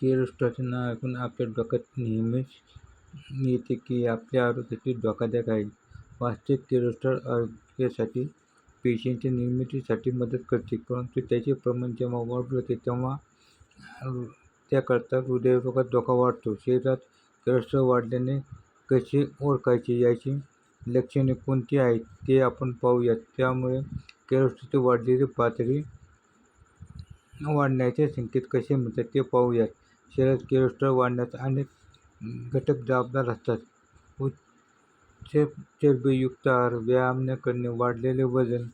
कोलेस्ट्रॉलचे नाव ऐकून आपल्या डोक्यात नेहमीच येते की आपल्या आरोग्यासाठी धोकादायक आहे. वास्तविक कोलेस्ट्रॉल आरोग्यासाठी, पेशींच्या निर्मितीसाठी मदत करते, परंतु त्याचे प्रमाण जेव्हा वाढू तेव्हा त्याकरता हृदयरोगाचा धोका वाढतो. शरीरात कोलेस्ट्रॉल वाढल्याने कसे ओळखायचे याची लक्षणे कोणती आहेत ते आपण पाहूया. त्यामुळे कोलेस्ट्रॉलची वाढलेली पातळी वाढण्याचे संकेत कसे मिळतात ते पाहूया. शरीरात कोलेस्ट्रॉल वाढण्यास अनेक घटक जबाबदार असतात. उच्च चरबीयुक्त आहार, व्यायाम न करणे, वाढलेले वजन,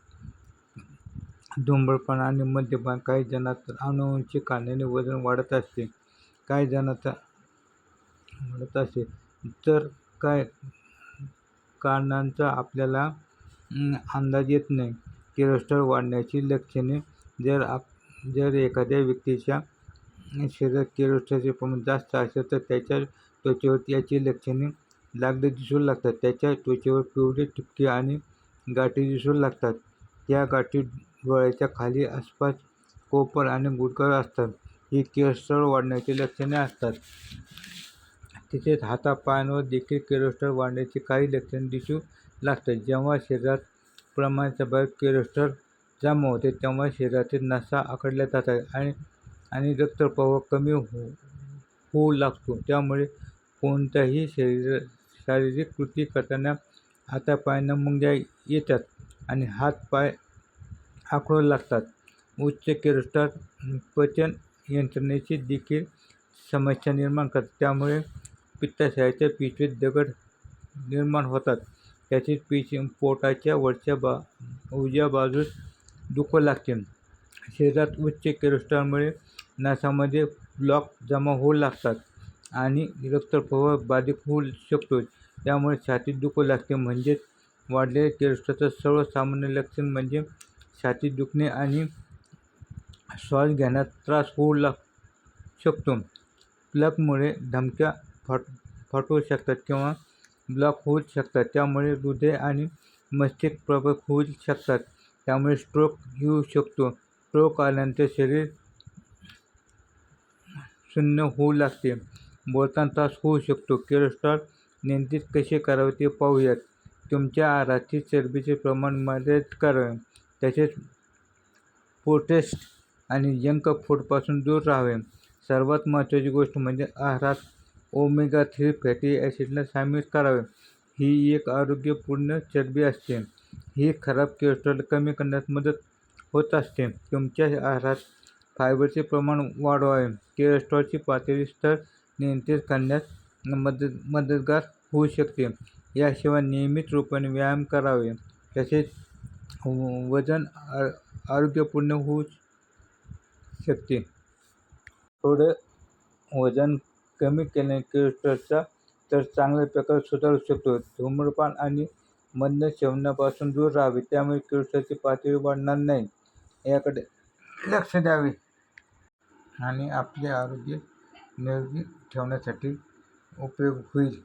धूम्रपान आणि मद्यपान. काही जणांत अनुवंशिक कारणाने वजन वाढत असते, काही जणाचा वाढत असते तर काय कारणांचा आपल्याला अंदाज येत नाही. कोलेस्ट्रॉल वाढण्याची लक्षणे जर आप जर एखाद्या व्यक्तीच्या शरीरात कोलेस्ट्रॉलचे प्रमाण जास्त असेल तर त्याच्या त्वचेवर याची लक्षणे लागले दिसू लागतात. त्याच्या त्वचेवर पिवळे ठिपके आणि गाठी दिसू लागतात. त्या गाठी डोळ्याच्या खाली, आसपास, कोपर आणि गुडघ्यावर असतात. ही कोलेस्ट्रॉल वाढण्याची लक्षणे असतात. तसेच हातापायांवर देखील कोलेस्ट्रॉल वाढण्याची काही लक्षणे दिसू लागतात. जेव्हा शरीरात प्रमाणाच्या बाहेर केरोस्टर जमा होते तेव्हा शरीरातील नसा आखडल्या जातात आणि आणि रक्तप्रवाह कमी हो होऊ लागतो. त्यामुळे कोणत्याही शरीर शारीरिक कृती करताना हातापायांना मुंग्या येतात आणि हातपाय आखडू लागतात. उच्च केरोस्टार पचन यंत्रणेची देखील समस्या निर्माण करतात त्यामुळे पित्ताशयाच्या पिशवीत दगड निर्माण होतात. तसेच पोटाच्या वरच्या बा उजव्या बाजूस दुखू लागते. शरीरात उच्च केरोस्टारमुळे नासामध्ये ब्लॉक जमा होऊ लागतात आणि रक्तप्रवाह बाधित होऊ शकतो. त्यामुळे छातीत दुखू लागते. म्हणजेच वाढलेल्या कोलेस्ट्रॉलचे सर्वसामान्य लक्षण म्हणजे छातीत दुखणे आणि श्वास घेण्यात त्रास होऊ लाग शकतो. प्लॅकमुळे धमक्या फाट फाटू शकतात किंवा ब्लॉक होऊ शकतात. त्यामुळे हृदय आणि मस्तिष्क प्रभावित होऊ शकतात. त्यामुळे स्ट्रोक येऊ शकतो. स्ट्रोक आल्यानंतर शरीर शून्य होऊ लागते. बोलताना त्रास होऊ शकतो. कोलेस्ट्रॉल नियंत्रित कसे करावे ते पाहूयात तुमच्या आहारातील चरबीचे प्रमाण मर्यादित करावे. तसेच पोटेस्ट आणि जंक फूडपासून दूर राहावे. सर्वात महत्त्वाची गोष्ट म्हणजे आहारात ओमेगा-थ्री फॅटी ॲसिडला सामील करावे. ही एक आरोग्यपूर्ण चरबी असते. ही खराब कोलेस्ट्रॉल कमी करण्यास मदत होत असते. तुमच्या आहारात फायबरचे प्रमाण वाढवावे. कोलेस्ट्रॉलची पातळी स्तर नियंत्रित करण्यास मदत मदतगार होऊ शकते. याशिवाय नियमित रूपाने व्यायाम करावे. तसेच वजन आरोग्यपूर्ण होऊ शकते. थोडं वजन कमी केल्याने कोलेस्ट्रॉलचा तर चांगल्या प्रकारे सुधारू शकतो. धूम्रपान आणि मद्य सेवनापासून दूर राहावे. त्यामुळे कोलेस्ट्रॉलची पातळी वाढणार नाही. याकडे लक्ष द्यावे आणि आपले आरोग्य निरोगी ठेवण्यासाठी उपयोग होईल.